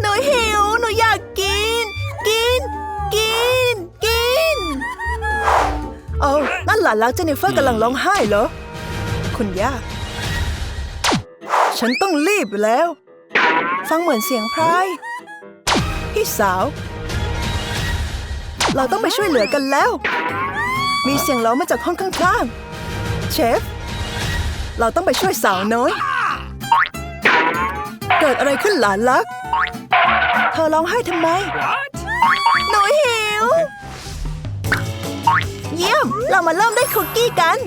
หนูหิว หนูอยากกิน กิน กิน กิน เอานั่นหลานรักเจนนิเฟอร์กำลังร้องไห้เหรอ คุณย่า ฉันต้องรีบแล้ว ฟังเหมือนเสียงพรายพี่สาว เราต้องไปช่วยเหลือกันแล้ว มีเสียงร้องมาจากห้องข้างๆ เชฟ เราต้องไปช่วยสาวน้อย เกิดอะไรขึ้นหลานรัก เธอร้องไห้ทำไม หนูหิว เยี่ยม เรามาเริ่มด้วยคุกกี้กัน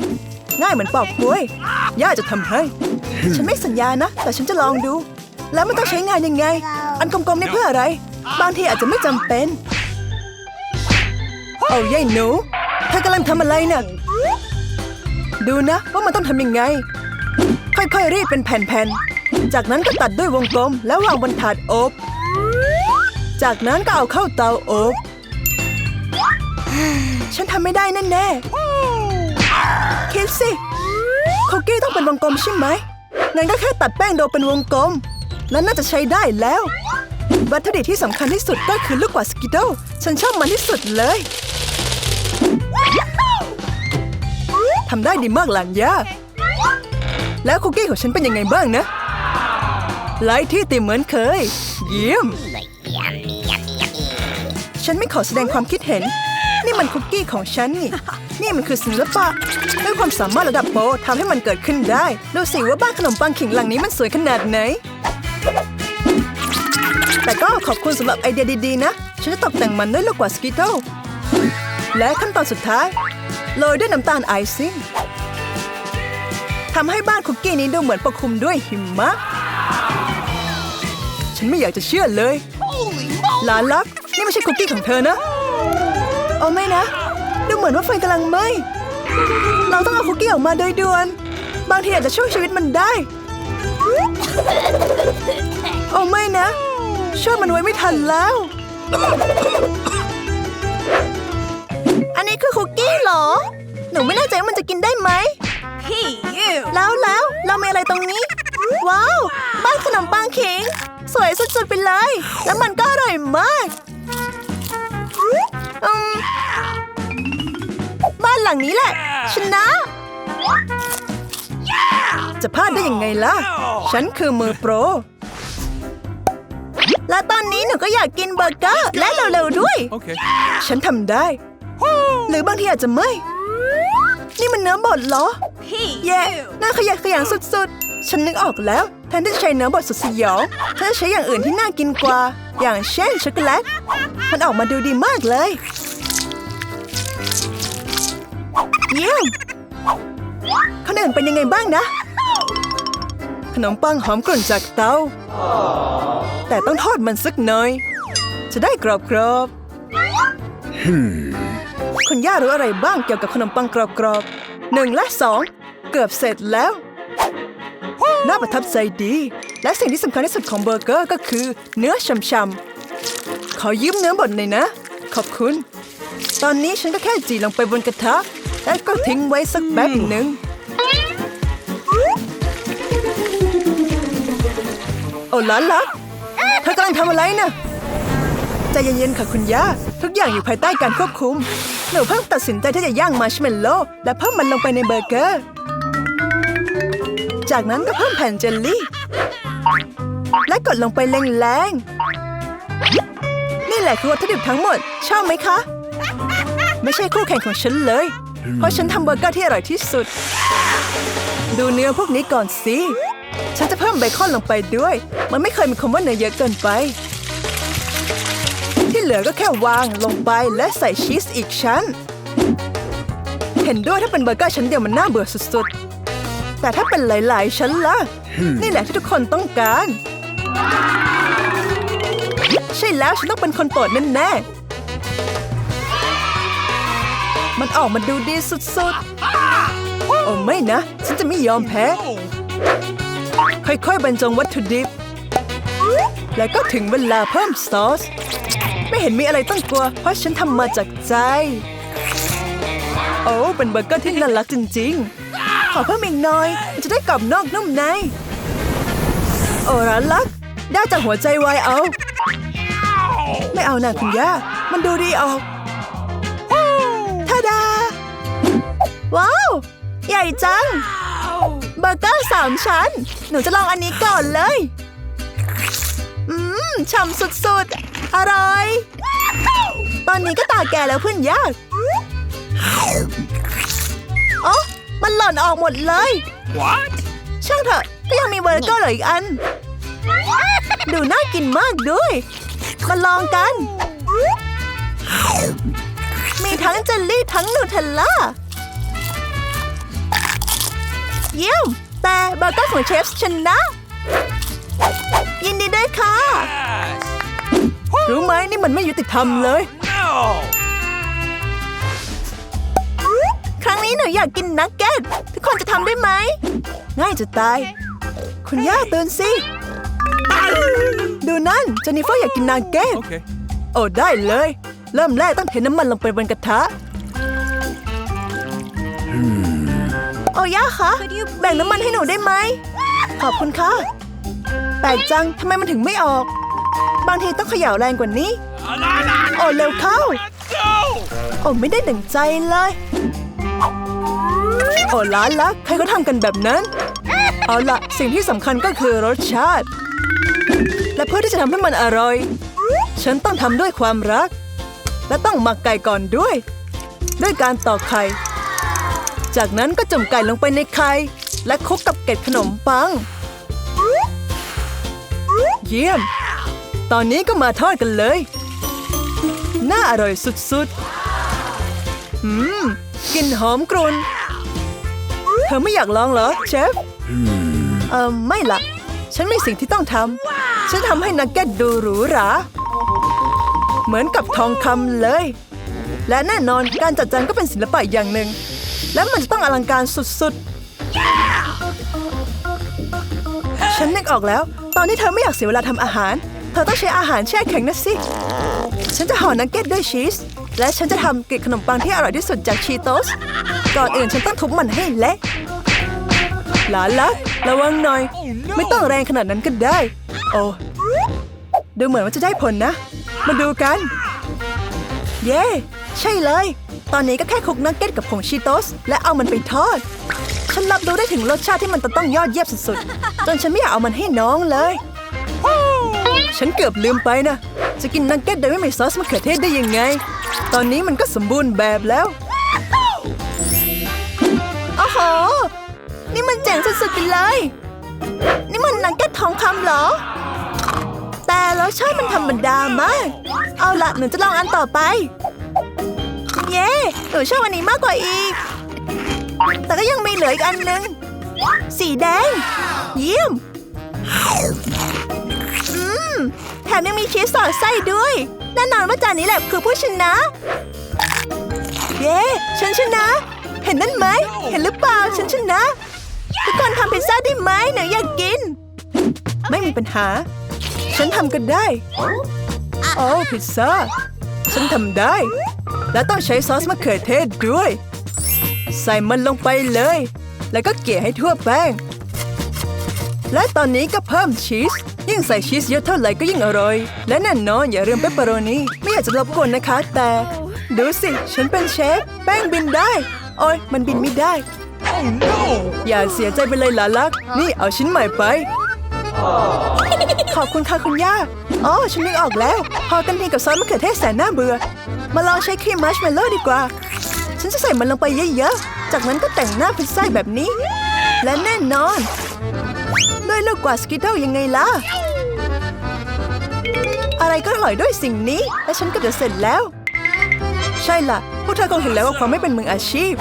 ง่ายเหมือนปอกกล้วย ย่าจะทำให้ ฉันไม่สัญญานะ แต่ฉันจะลองดู แล้วมันต้องใช้งานยังไง อันกลมๆนี่เพื่ออะไร บางทีอาจจะไม่จำเป็น เอายายหนู เธอกำลังทำอะไรเนี่ยดูนะว่ามันต้องทำยังไง ค่อยๆรีดเป็นแผ่นๆ จากนั้นก็ตัดด้วยวงกลมแล้ววางบนถาดอบ จากนั้นก็เอาเข้าเตาอบ ฉันทำไม่ได้แน่ๆคิดสิคุกกี้ต้องเป็นวงกลมใช่ไหม งั้นก็แค่ตัดแป้งโดเป็นวงกลม แล้วน่าจะใช้ได้แล้ว วัตถุดิบที่สำคัญที่สุดก็คือลูกกวาดสกิดเดิลฉันชอบมันที่สุดเลยทำได้ดีมากหลานย่าแล้วคุกกี้ของฉันเป็นยังไงบ้างนะไลท์ที่ติมเหมือนเคย เยี่ยม ฉันไม่ขอแสดงความคิดเห็น นี่มันคุกกี้ของฉันนี่ นี่มันคือศิลปะด้วยความสามารถระดับโปรทำให้มันเกิดขึ้นได้ดูสิว่าบ้านขนมปังขิงหลังนี้มันสวยขนาดไหน แต่ก็ขอบคุณสำหรับไอเดียดีๆนะ ฉันจะตกแต่งมันด้วยลูกกวาดสกิโตและขั้นตอนสุดท้ายโรยด้วยน้ำตาลไอซิ่งทำให้บ้านคุกกี้นี้ดูเหมือนปกคลุมด้วยหิมะ ฉันไม่อยากจะเชื่อเลย หลานรัก นี่ไม่ใช่คุกกี้ของเธอนะโอ้ไม่นะ ดูเหมือนว่าไฟกำลังไหม้เราต้องเอาคุกกี้ออกมาโดยด่วน บางทีอาจจะช่วยชีวิตมันได้โอ้ไม่นะ ช่วยมันไว้ไม่ทันแล้ว อันนี้คือคุกกี้เหรอ หนูไม่แน่ใจว่ามันจะกินได้ไหม Hey, you! แล้วแล้วเรามีอะไรตรงนี้ ว้าว บ้านขนมปังขิง สวยสุดๆไปเลย แล้วมันก็อร่อยมากอืมบ้านหลังนี้แหละ ชนะ จะพลาดได้ยังไงล่ะ ฉันคือมือโปร และตอนนี้หนูก็อยากกินเบอร์เกอร์และเร็วๆด้วย Okay. ฉันทำได้ หรือบางทีอาจจะไม่ นี่มันเนื้อบดเหรอ Hey, แย่น่าขยะแขยงสุดๆ ฉันนึกออกแล้วแทนที่จะใช้เนื้อบดสุดสยองฉันจะใช้อย่างอื่นที่น่ากินกว่า อย่างเช่นช็อกโกแลต มันออกมาดูดีมากเลย เยี่ยมคนอื่นเป็นยังไงบ้างนะ ขนมปังหอมกลุ่นจากเตา แต่ต้องทอดมันสักหน่อย จะได้กรอบๆคุณย่ารู้อะไรบ้างเกี่ยวกับขนมปังกรอบๆหนึ่งและสองเกือบเสร็จแล้ว น่าประทับใจดี และสิ่งที่สำคัญที่สุดของเบอร์เกอร์ก็คือ เนื้อช่ำๆ ขอยืมเนื้อบดหน่อยนะ ขอบคุณ ตอนนี้ฉันก็แค่จีลงไปบนกระทะ แล้วก็ทิ้งไว้สักแป๊บหนึ่งโอ้ล้านลักเธอกำลังทำอะไรนะใจเย็นๆค่ะคุณย่า ทุกอย่างอยู่ภายใต้การควบคุม หนูเพิ่งตัดสินใจที่จะย่างมาร์ชเมลโล่และเพิ่มมันลงไปในเบอร์เกอร์ จากนั้นก็เพิ่มแผ่นเจลลี่ และกดลงไปแรงๆ นี่แหละคือวัตถุดิบทั้งหมด ชอบไหมคะ ไม่ใช่คู่แข่งของฉันเลย เพราะฉันทำเบอร์เกอร์ที่อร่อยที่สุด ดูเนื้อพวกนี้ก่อนสิ ฉันจะเพิ่มเบคอนลงไปด้วย มันไม่เคยมีคำว่าเนื้อเยอะเกินไป ที่เหลือก็แค่วางลงไปและใส่ชีสอีกชั้น เห็นด้วยถ้าเป็นเบอร์เกอร์ชั้นเดียวมันน่าเบื่อสุดๆ แต่ถ้าเป็นหลาย ๆ ชั้นล่ะ นี่แหละที่ทุกคนต้องการ ใช่แล้วฉันต้องเป็นคนโปรดแน่ๆมันออกมาดูดีสุด ๆ โอ้ไม่นะ ฉันจะไม่ยอมแพ้ ค่อย ๆ บรรจงวัตถุดิบ แล้วก็ถึงเวลาเพิ่มซอส ไม่เห็นมีอะไรต้องกลัว เพราะฉันทำมาจากใจ โอ้เป็นเบอร์เกอร์ที่น่ารักจริง ๆ ขอเพิ่มอีกหน่อย มันจะได้กรอบนอกนุ่มใน โอ้ร้านลัก ได้จากหัวใจวายเอา ไม่เอานะคุณย่า มันดูดีออกท่าดา ว้าว ใหญ่จัง เบอร์เกอร์สามชั้น หนูจะลองอันนี้ก่อนเลย อืม ฉ่ำสุดๆ อร่อย ตอนนี้ก็ตาแก่แล้วเพื่อนยาก มันหล่นออกหมดเลย What? ช่างเถอะก็ยังมีเบอร์เกอร์เหลืออีกอัน ดูน่ากินมากด้วย มาลองกัน มีทั้งเจลลี่ทั้งนูเทลล่า เยี่ยม แต่เบอร์เกอร์ของเชฟชนะ ยินดีด้วยค่ะ Yes. รู้ไหมนี่มันไม่ยุติธรรมเลย No. ครั้งนี้หนูอยากกินนักเก็ต ทุกคนจะทำได้ไหม ง่ายจะตาย คุณย่าตื่นสิ ดูนั่นเจนนิเฟอร์อยากกินนักเก็ต Okay. โอ้ได้เลย เริ่มแรกต้องเทน้ำมันลงไปบนกระทะ โอ้ย่าคะ แบ่งน้ำมันให้หนูได้ไหม ขอบคุณค่ะ แปลกจังทำไมมันถึงไม่ออก บางทีต้องเขย่าแรงกว่านี้ โอ้เร็วเข้า No. โอ้ไม่ได้ดั่งใจเลย โอ้ล้านละใครเขาทำกันแบบนั้น เอาละสิ่งที่สำคัญก็คือรสชาติ และเพื่อที่จะทำให้มันอร่อย ฉันต้องทำด้วยความรัก และต้องหมักไก่ก่อนด้วย ด้วยการตอกไข่ จากนั้นก็จุ่มไก่ลงไปในไข่และคลุกกับเกล็ดขนมปัง เยี่ยม ตอนนี้ก็มาทอดกันเลย น่าอร่อยสุดๆ อืม กลิ่นหอมกรุ่น ธอไม่อยากลองเหรอเชฟ เออไม่ละ ฉันมีสิ่งที่ต้องทำ ฉันทำให้นักเก็ตดูหรูหรา เหมือนกับทองคำเลย และแน่นอนการจัดจานก็เป็นศิลปะอย่างหนึ่ง และมันจะต้องอลังการสุดๆ ฉันนึกออกแล้ว ตอนที่เธอไม่อยากเสียเวลาทำอาหาร เธอต้องใช้อาหารแช่แข็งนะสิ ฉันจะห่อนักเก็ตด้วยชีส และฉันจะทำเกล็ดขนมปังที่อร่อยที่สุดจากชีโตส ก่อนอื่นฉันต้องทุบมันให้เละ หลานลัก ระวังหน่อย ไม่ต้องแรงขนาดนั้นก็ได้ โอ้ดูเหมือนว่าจะได้ผลนะ มาดูกัน เย้ ใช่เลย ตอนนี้ก็แค่คลุกนักเก็ตกับผงชีโตส และเอามันไปทอด ฉันรับรู้ได้ถึงรสชาติที่มันจะต้องยอดเยี่ยมสุดๆ จนฉันไม่อยากเอามันให้น้องเลย ฉันเกือบลืมไปนะ จะกินนักเก็ตโดยไม่มีซอสมะเขือเทศได้ยังไง ตอนนี้มันก็สมบูรณ์แบบแล้วโอ้โห นี่มันเจ๋งสุดๆไปเลย นี่มันนักเก็ตทองคำเหรอ แต่รสชาติมันธรรมดามาก เอาละหนูจะลองอันต่อไป เย้หนูชอบอันนี้มากกว่าอีก แต่ก็ยังมีเหลืออีกอันหนึ่งสีแดง เยี่ยม อืม แถมยังมีชีสสอดไส้ด้วยแน่นอนว่าจานนี้แหละคือผู้ชนะ เย้ ฉันชนะ เห็นนั่นไหม เห็นหรือเปล่า ฉันชนะ ทุกคนทำพิซซ่าได้ไหมหนูอยากกิน ไม่มีปัญหา ฉันทำก็ได้ โอ้พิซซ่า ฉันทำได้ และต้องใช้ซอสมะเขือเทศด้วย ใส่มันลงไปเลย แล้วก็เกลี่ยให้ทั่วแป้ง และตอนนี้ก็เพิ่มชีส ยิ่งใส่ชีสเยอะเท่าไหร่ก็ยิ่งอร่อย และแน่นอนอย่าลืมเปปเปอโรนีไม่อยากจะรบกวนนะคะ แต่ ดูสิ ฉันเป็นเชฟ แป้งบินได้ โอ้ยมันบินไม่ได้ Oh no. อย่าเสียใจไปเลยหลานลัก นี่เอาชิ้นใหม่ไป ขอบคุณค่ะคุณย่า อ๋อ ฉันนึกออกแล้ว พอกันทีกับซอสมะเขือเทศแสนน่าเบื่อ มาลองใช้ครีมมัชเมลโล่ดีกว่า ฉันจะใส่มันลงไปเยอะๆ จากนั้นก็แต่งหน้าเป็นไส้แบบนี้ และแน่นอน ด้วยลูกกวาดสกิตเทิลยังไงล่ะ อะไรก็อร่อยด้วยสิ่งนี้ และฉันก็จะเสร็จแล้ว ใช่ล่ะ พวกเธอคงเห็นแล้วว่าความไม่เป็นมืออาชีพ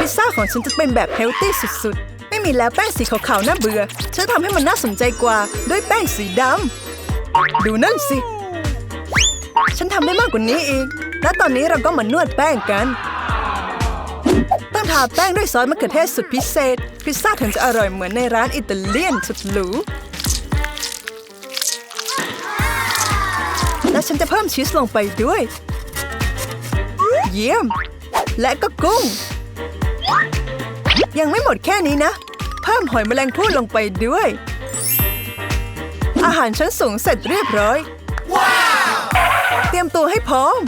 พิซซ่าของฉันจะเป็นแบบเฮลตี้สุดๆ ไม่มีแล้วแป้งสีขาวๆน่าเบื่อ ฉันทำให้มันน่าสนใจกว่าด้วยแป้งสีดำดูนั่นสิ ฉันทำได้มากกว่านี้อีก และตอนนี้เราก็มานวดแป้งกัน ต้องทาแป้งด้วยซอสมะเขือเทศสุดพิเศษ พิซซ่าถึงจะอร่อยเหมือนในร้านอิตาเลียนสุดหรูและฉันจะเพิ่มชีสลงไปด้วย เยี่ยม และก็กุ้ง ยังไม่หมดแค่นี้นะ เพิ่มหอยแมลงภู่ลงไปด้วย อาหารชั้นสูงเสร็จเรียบร้อยเตรียมตัวให้พร้อม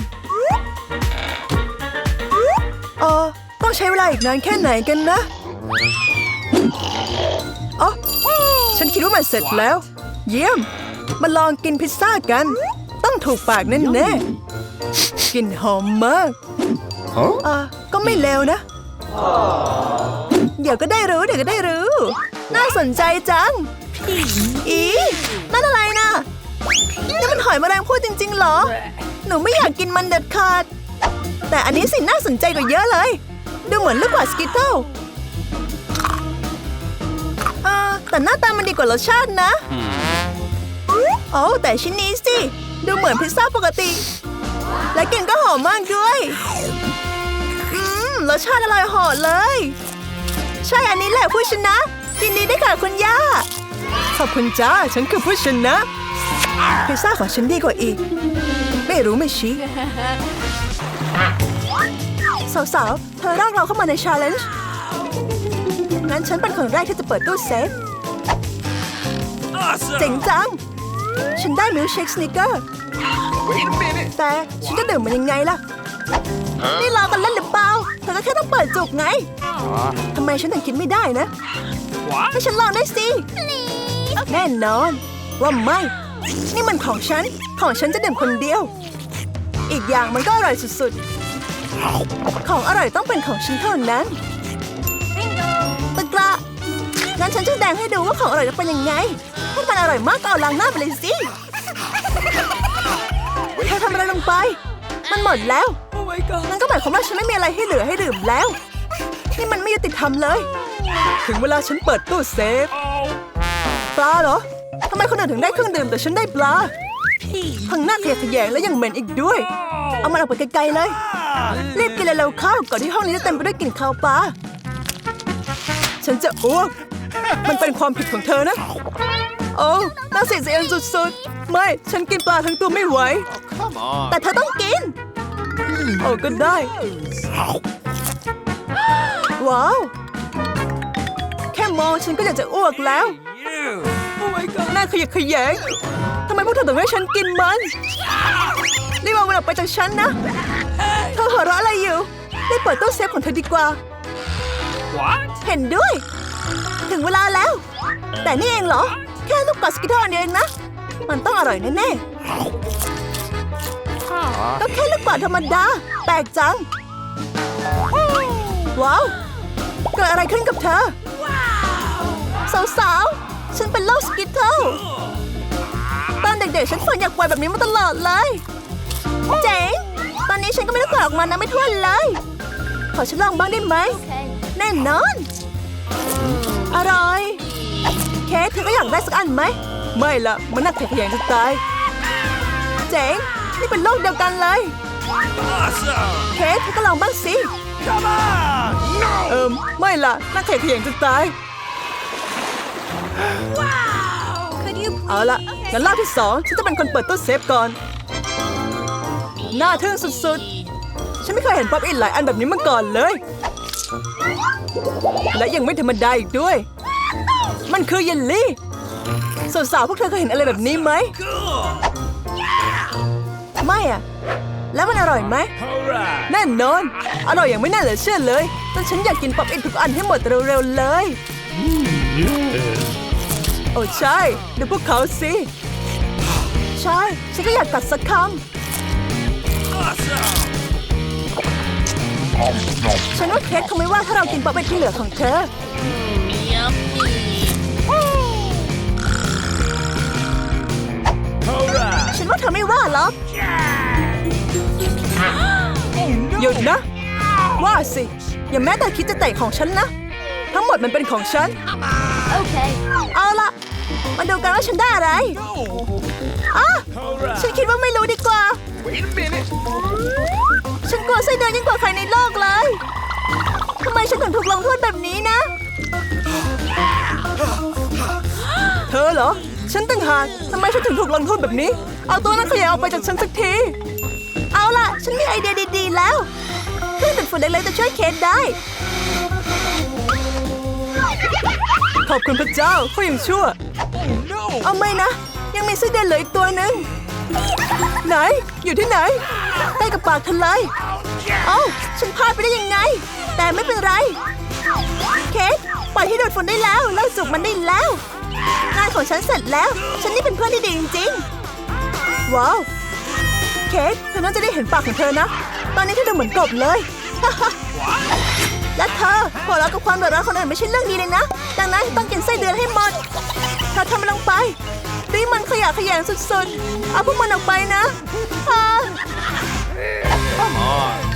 เออต้องใช้เวลาอีกนานแค่ไหนกันนะอ๋อฉันคิดว่ามันเสร็จแล้ว เยี่ยม มาลองกินพิซซ่ากัน ต้องถูกปากแน่ๆกลิ่นหอมมากอะก็ไม่เลวนะ เดี๋ยวก็ได้รู้ เดี๋ยวก็ได้รู้ น่าสนใจจัง อีนั่นอะไรนะนี่มันหอยแมลงภู่จริง ๆ เหรอ หนูไม่อยากกินมันเด็ดขาด แต่อันนี้สิน่าสนใจกว่าเยอะเลย ดูเหมือนลูกกว่าสกิตเทิลแต่หน้าตามันดีกว่ารสชาตินะ โอ้แต่ชิ้นนี้สิ ดูเหมือนพิซซ่าปกติ และกลิ่นก็หอมมากด้วย อืม รสชาติอร่อยหอเลย ใช่อันนี้แหละผู้ชนะยินดีด้วยค่ะคุณย่า ขอบคุณจ้า ฉันคือผู้ชนะพิซซ่าของฉันดีกว่าอีก ไม่รู้ไม่ชี้สาวๆ เธอร่างเราเข้ามาในชาเลนจ์งั้นฉันเป็นคนแรกที่จะเปิดตู้เซฟเจ๋ง Awesome. จัง ฉันได้มิลค์เชคสนิเกอร์ Wait a minute. แต่ฉันจะดื่มมันยังไงล่ะ นี่เรากันเล่นหรือเปล่า เธอก็แค่ต้องเปิดจุกไง ทำไมฉันถึงคิดไม่ได้นะ What? ให้ฉันลองได้สิ แน่นอน ว่าไม่ นี่มันของฉัน ของฉันจะดื่มคนเดียว อีกอย่างมันก็อร่อยสุดๆ ของอร่อยต้องเป็นของฉันเท่านั้นตะกระงั้นฉันจะแสดงให้ดูว่าของอร่อยจะเป็นยังไงถ้ามันอร่อยมากก็เอาล้างหน้าไปเลยสิเธอทำอะไรลงไป มันหมดแล้ว Oh my god. นั่นก็หมายความว่าฉันไม่มีอะไรให้เหลือให้ดื่มแล้ว นี่มันไม่ยุติธรรมเลย ถึงเวลาฉันเปิดตู้เซฟ Oh. ปลาเหรอทำไมคนอื่นถึงได้เครื่องดื่มแต่ฉันได้ปลาทั้งหน้าขยะแขยงและยังเหม็นอีกด้วย เอามันออกไปไกลๆเลย รีบกินเร็วๆเข้าก่อนที่ห้องนี้จะเต็มไปด้วยกลิ่นคาวปลา ฉันจะอ้วก มันเป็นความผิดของเธอนะ โอ้น่าเสียใจสุดๆ ไม่ ฉันกินปลาทั้งตัวไม่ไหว Come on. แต่เธอต้องกิน โอ้ก็ได้ ว้าว แค่มองฉันก็อยากจะอ้วกแล้ว You. Oh my god. หน้าขยะแขยงทำไมพวกเธอถึงให้ฉันกินมัน รีบเอามันออกไปจากฉันนะ เธอหัวเราะอะไรอยู่รีบเปิดตู้เซฟของเธอดีกว่า What? เห็นด้วย ถึงเวลาแล้ว แต่นี่เองเหรอ แค่ลูกกอดสกิทเทอร์อันเดียวเองนะ มันต้องอร่อยแน่ๆก็แค่ลูกกอดธรรมดา แปลกจัง ว้าว เกิดอะไรขึ้นกับเธอ สาวๆ ฉันเป็นโรคสกิทเทิลตอนเด็กๆ ฉันฝันอยากปล่อยแบบนี้มาตลอดเลย เจ๋ง ตอนนี้ฉันก็ไม่ได้ปล่อยออกมานะไม่ทั่วเลย ขอฉันลองบ้างได้ไหม แน่นอน อร่อย เค้กเธอก็อยากได้สักอันไหม ไม่ละมันน่าขยงจะตาย เจ๋ง นี่เป็นโลกเดียวกันเลย Awesome. เค้กเธอก็ลองบ้างสิ Come on. No. เอิมไม่ล่ะน่าขยงจะตาย Could you เอาละงั้นรอบที่สองฉันจะเป็นคนเปิดตู้เซฟก่อน น่าทึ่งสุดๆ ฉันไม่เคยเห็นป๊อปอินหลายอันแบบนี้มาก่อนเลย และยังไม่ธรรมดาอีกด้วย มันคือเยลลี่ สาวๆพวกเธอเคยเห็นอะไรแบบนี้ไหม Cool. ไม่อะแล้วมันอร่อยไหม Alright. แน่นอน อร่อยอย่างไม่น่าเหลือเชื่อเลยจนฉันอยากกินป๊อปอินทุกอันให้หมดเร็วๆเลย โอ้ใช่ ดูพวกเขาสิ ใช่ ฉันก็อยากกัดสักค Awesome. ำฉันว่าเค้กคงไม่ว่าถ้าเรากินป๊อปอินที่เหลือของเธอ Alright. ฉันว่าเธอไม่ว่าหรอกหยุดนะ ว่าสิ อย่าแม้แต่คิดจะแตะของฉันนะ ทั้งหมดมันเป็นของฉัน Okay. เอาละมาดูกันว่าฉันได้อะไร No. อะ Alright. ฉันคิดว่าไม่รู้ดีกว่า Wait a minute. ฉันกลัวไส้เดือนยิ่งกว่าใครในโลกเลย ทำไมฉันถึงถูกลงโทษแบบนี้นะ เธอเหรอ ฉันต่างหากทำไมฉันถึงถูกลงโทษแบบนี้ เอาตัวนั้นขยะออกไปจากฉันสักที เอาล่ะ ฉันมีไอเดียดีๆแล้วเครื่องดูดฝุ่นเล็กๆจะช่วยเคสได้ ขอบคุณพระเจ้าเขายังชั่ว Oh no. เอาไม่นะ ยังมีไส้เดือนเหลืออีกตัวหนึ่งไหน อยู่ที่ไหนใกล้กับปากเธอเลยเอ้าฉันพลาดไปได้ยังไง แต่ไม่เป็นไร เคทปล่อยให้ดูดฝุ่นได้แล้วเลิกจุกมันได้แล้ว งานของฉันเสร็จแล้ว ฉันนี่เป็นเพื่อนที่ดีจริงๆ ว้าว เคทเธอน่าจะได้เห็นปากของเธอนะ ตอนนี้เธอดูเหมือนกบเลย และเธอหัวเราะกับความเดือดร้อนคนอื่นไม่ใช่เรื่องดีเลยนะ ดังนั้นต้องกินไส้เดือนให้หมดเธอทำมันลงไปด้วยมันขยะแขยงสุดๆ เอาพวกมันออกไปนะอ่า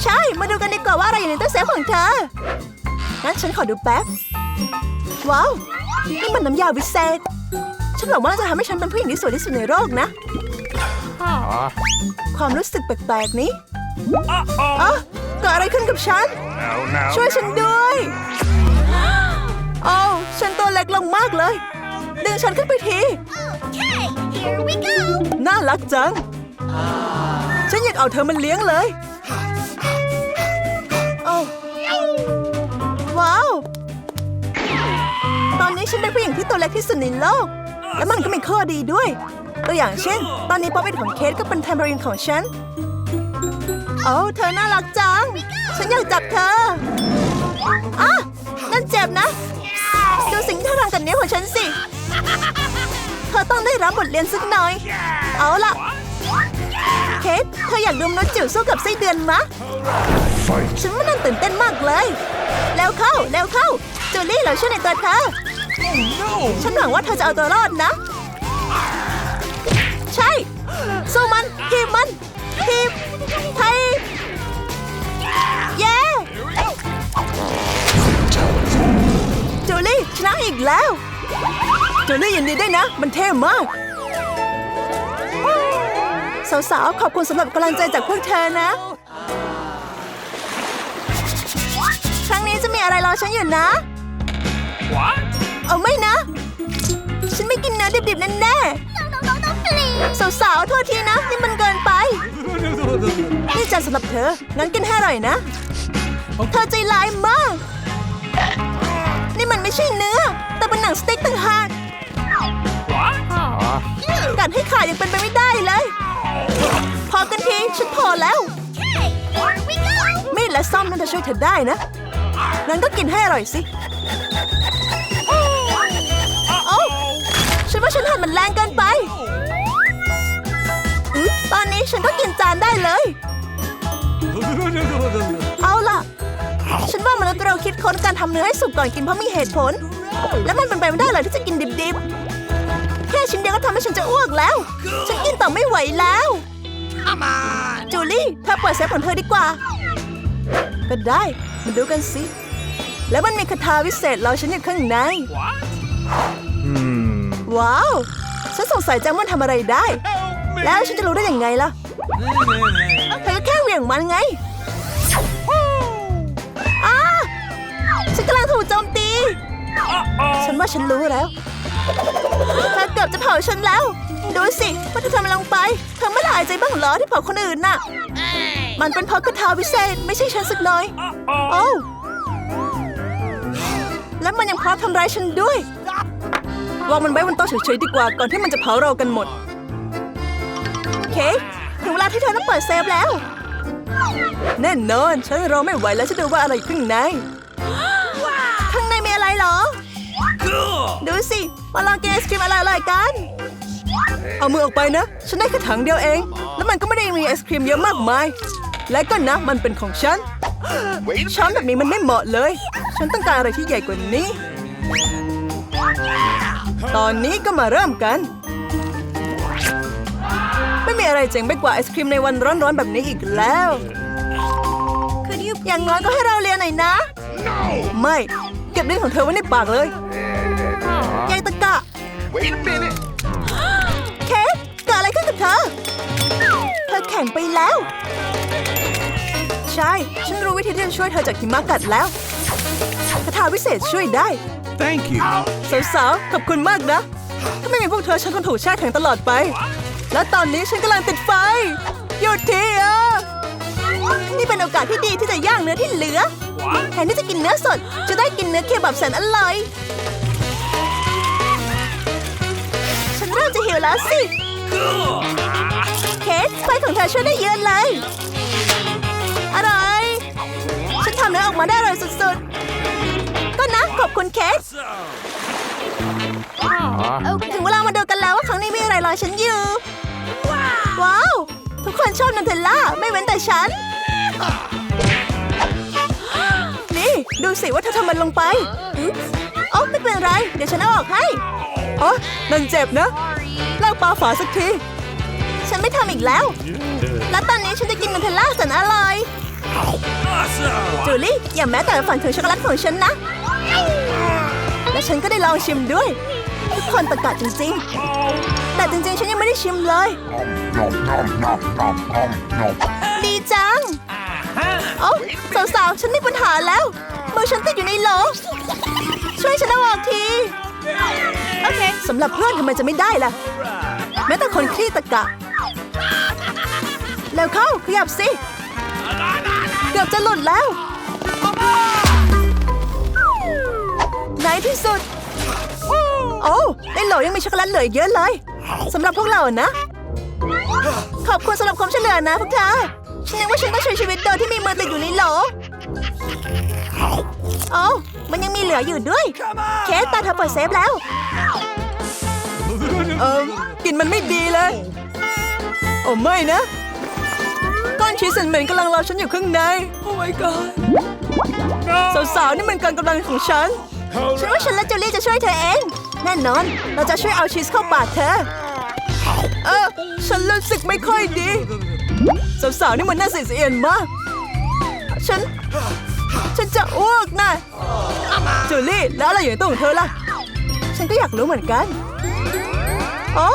ใช่ มาดูกันดีกว่าว่าอะไรอยู่ในตู้เซฟของเธอ งั้นฉันขอดูแป๊บ ว้าว นี่มันน้ำยาวิเศษ ฉันหวังว่าจะทำให้ฉันเป็นผู้หญิงที่สวยที่สุดในโลกนะ ความรู้สึกแปลกๆนี้อ๋อเกิดอะไรขึ้นกับฉัน ช่วยฉันด้วยโอ้ฉันตัวเล็กลงมากเลย ดึงฉันขึ้นไปที Okay, น่ารักจัง ฉันอยากเอาเธอมาเลี้ยงเลย โอ้ว้าว ตอนนี้ฉันเป็นผู้หญิงที่ตัวเล็กที่สุดในโลก และมันก็มีข้อดีด้วย ตัวอย่างเช่น ตอนนี้ป๊อปเป็นของเคสก็เป็นแทมเบอรินของฉัน โอ้เธอน่ารักจัง ฉันอยากจับเธออะนั่นเจ็บนะ ดูสิ่งที่เธอทำกับนิ้วของฉันสิ เธอต้องได้รับบทเรียนสักหน่อย เอาล่ะ เคทเธออยากดูมนุษย์จิ๋วสู้กับไส้เดือนมะ ฉันว่านั่นตื่นเต้นมากเลย แล้วเข้า แล้วเข้า จูลี่เราช่วยในตัวเธอ No. ฉันหวังว่าเธอจะเอาตัวรอดนะ ใช่ สู้มันทีบมันทีบไทยเย้จูลี่ชนะอีกแล้วจูลี่ยินดีด้วยนะ มันเท่มาก สาวๆ ขอบคุณสำหรับกำลังใจจากพวกเธอนะ ครั้งนี้จะมีอะไรรอฉันอยู่นะ เอาไม่นะ ฉันไม่กินเนื้อดิบๆแน่ No, no, no, no, please. ๆสาวๆโทษทีนะ นี่มันเกินไป นี่จานสำหรับเธอ งั้นกินให้อร่อยนะ เธอใจร้ายมาก นี่มันไม่ใช่เนื้อ แต่เป็นหนังสเต็กต่างหาก What? กัดให้ขาดยังเป็นไปไม่ได้เลย พอกันทีฉันพอแล้ว Okay, here we go. มีดและซ่อมนั่นจะช่วยเธอได้นะ งั้นก็กินให้อร่อยสิโอ้ ฉันว่าฉันหั่นมันแรงเกินไป ตอนนี้ฉันก็กินจานได้เลย เอาล่ะ ฉันว่ามนุษย์เราคิดค้นการทำเนื้อให้สุกก่อนกินเพราะมีเหตุผล และมันเป็นไปไม่ได้เลยที่จะกินดิบๆ แค่ชิ้นเดียวก็ทำให้ฉันจะอ้วกแล้ว ฉันกินต่อไม่ไหวแล้ว จูลี่เธอเปิดเซฟของเธอดีกว่า ก็ได้มาดูกันสิ แล้วมันมีคาถาวิเศษรอฉันอยู่ข้างใน What? ว้าว ฉันสงสัยจังมันทำอะไรได้ Help me. แล้วฉันจะรู้ได้ยังไงล่ะเธอก็แค่เหวี่ยงมันไงอ้าฉันกำลังถูกโจมตี Uh-oh. ฉันว่าฉันรู้แล้วเธอเกือบจะเผาฉันแล้ว ดูสิว่าเธอทำอะไรลงไป เธอไม่ละอายใจบ้างเหรอที่เผาคนอื่นน่ะ Hey. มันเป็นเพราะคาถาวิเศษไม่ใช่ฉันสักหน่อย Uh-oh. โอ้วแล้วมันยังพร้อมทำร้ายฉันด้วย วางมันไว้บนโต๊ะเฉยๆดีกว่าก่อนที่มันจะเผาเรากันหมด เคกถึงเวลาที่เธอต้องเปิดเซฟแล้ว แน่นอน ฉันรอไม่ไหวแล้วจะดูว่าอะไรอยู่ข้างในข้างในมีอะไรเหรอ Good. ดูสิมาลองกินไอศครีมอร่อยๆกัน เอามือออกไปนะ ฉันได้แค่ถังเดียวเอง แล้วมันก็ไม่ได้มีไอศครีมเยอะมากมาย และก็นะมันเป็นของฉันช้อนแบบนี้มันไม่เหมาะเลย ฉันต้องการอะไรที่ใหญ่กว่านี้ ตอนนี้ก็มาเริ่มกัน ไม่มีอะไรเจ๋งไปกว่าไอศครีมในวันร้อนๆแบบนี้อีกแล้ว Could you อย่างน้อยก็ให้เราเรียนหน่อยนะ ไม่ เก็บเรื่องของเธอไว้ในปากเลยยายตะกะ Wait a minute. เคสเกิดอะไรขึ้นกับเธอ เธอแข่งไปแล้ว ใช่ ฉันรู้วิธีที่จะช่วยเธอจากหิมะกัดแล้วคาถาวิเศษช่วยได้ Thank you. สาวๆ ขอบคุณมากนะ ถ้าไม่มีพวกเธอฉันคงถูกแช่แข็งตลอดไป และตอนนี้ฉันกำลังติดไฟ หยุดทีอะนี่เป็นโอกาสที่ดีที่จะย่างเนื้อที่เหลือ แทนที่จะกินเนื้อสด จะได้กินเนื้อเคบับแสนอร่อย ฉันเริ่มจะหิวแล้วสิ เคสไฟของเธอช่วยได้เยอะเลย อร่อย ฉันทำเนื้อออกมาได้อร่อยสุดๆ ขอบคุณเคสถึงเวลามาดูกันแล้วว่าครั้งนี้มีอะไรรอฉันอยู่ ว้าว ทุกคนชอบนันเทลล่า ไม่เว้นแต่ฉัน นี่ ดูสิว่าเธอทำมันลงไปอุ๊ยโอ้ไม่เป็นไร เดี๋ยวฉันเอาออกให้โอ้นั่นเจ็บนะเลิกปาฝาสักที ฉันไม่ทำอีกแล้ว แล้วตอนนี้ฉันจะกินนันเทลล่าแสนอร่อย Awesome. จูลี่อย่าแม้แต่ฝันถึงช็อกโกแลตของฉันนะ และฉันก็ได้ลองชิมด้วย ทุกคนตะกะจริงๆ แต่จริงๆ ฉันยังไม่ได้ชิมเลย nom nom nom nom nom nom. ดีจัง โอ้สาวๆ ฉันมีปัญหาแล้ว มือฉันติดอยู่ในโหลช่วยฉันเอาออกที โอเคสำหรับเพื่อนทำไมจะไม่ได้ล่ะ แม้แต่คนขี้ตะกะ แล้วเข้าขยับสิ เกือบจะหลุดแล้ว ในที่สุด โอ้ในโหลยังมีช็อกโกแลตเหลืออีกเยอะเลยสำหรับพวกเรานะ ขอบคุณสำหรับความช่วยเหลือนะพวกเธอฉันนึกว่าฉันต้องใช้ชีวิตโดยที่มีมือติดอยู่ในโหลโอ้มันยังมีเหลืออยู่ด้วย เคสตาเธอเปิดเซฟแล้ว เออกลินมันไม่ดีเลย โอ้ไม่นะ ก้อนชีสเหม็นๆกำลังรอฉันอยู่ข้างใน โอ้ my god สาวๆนี่มันการกำลังของฉัน ฉันว่าฉันและจูลี่จะช่วยเธอเอง แน่นอน เราจะช่วยเอาชีสเข้าปากเธอ เออ ฉันรู้สึกไม่ค่อยดี สาวๆนี่มันน่าเสียดสียนมาก ฉัน ฉันจะอ้วกนะจูลี่ แล้วอะไรอยู่ในตู้ของเธอล่ะ ฉันก็อยากรู้เหมือนกัน โอ้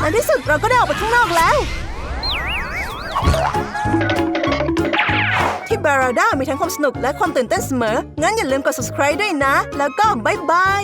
ในที่สุดเราก็ได้ออกไปข้างนอกแล้ว ที่บาราด้ามีทั้งความสนุกและความตื่นเต้นเสมอ งั้นอย่าลืมกด subscribe ด้วยนะ แล้วก็บายบาย